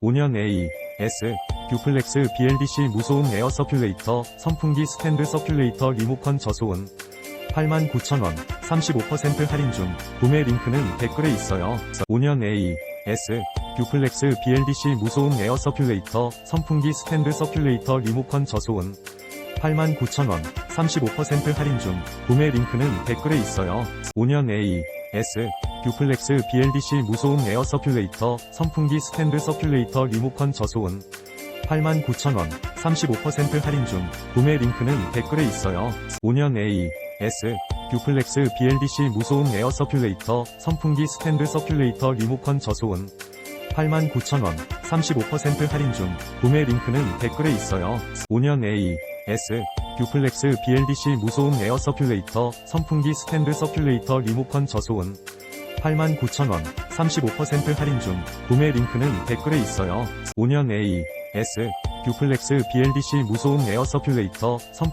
5년 A, S, 듀플렉스 BLDC 무소음 에어 서큘레이터, 선풍기 스탠드 서큘레이터 리모컨 저소음 89,000원, 35% 할인 중, 구매 링크는 댓글에 있어요. 5년 A, S, 듀플렉스 BLDC 무소음 에어 서큘레이터, 선풍기 스탠드 서큘레이터 리모컨 저소음 89,000원, 35% 할인 중, 구매 링크는 댓글에 있어요. 5년 A, S, 듀플렉스 BLDC 무소음 에어 서큘레이터, 선풍기 스탠드 서큘레이터 리모컨 저소음 89,000원, 35% 할인 중, 구매 링크는 댓글에 있어요. 5년 A, S, 듀플렉스 BLDC 무소음 에어 서큘레이터, 선풍기 스탠드 서큘레이터 리모컨 저소음 89,000원, 35% 할인 중, 구매 링크는 댓글에 있어요. 5년 A, S, 듀플렉스 BLDC 무소음 에어 서큘레이터, 선풍기 스탠드 서큘레이터 리모컨 저소음 89,000원, 35% 할인 중, 구매 링크는 댓글에 있어요. 5년 A, S, 듀플렉스 BLDC 무소음 에어 서큘레이터, 선풍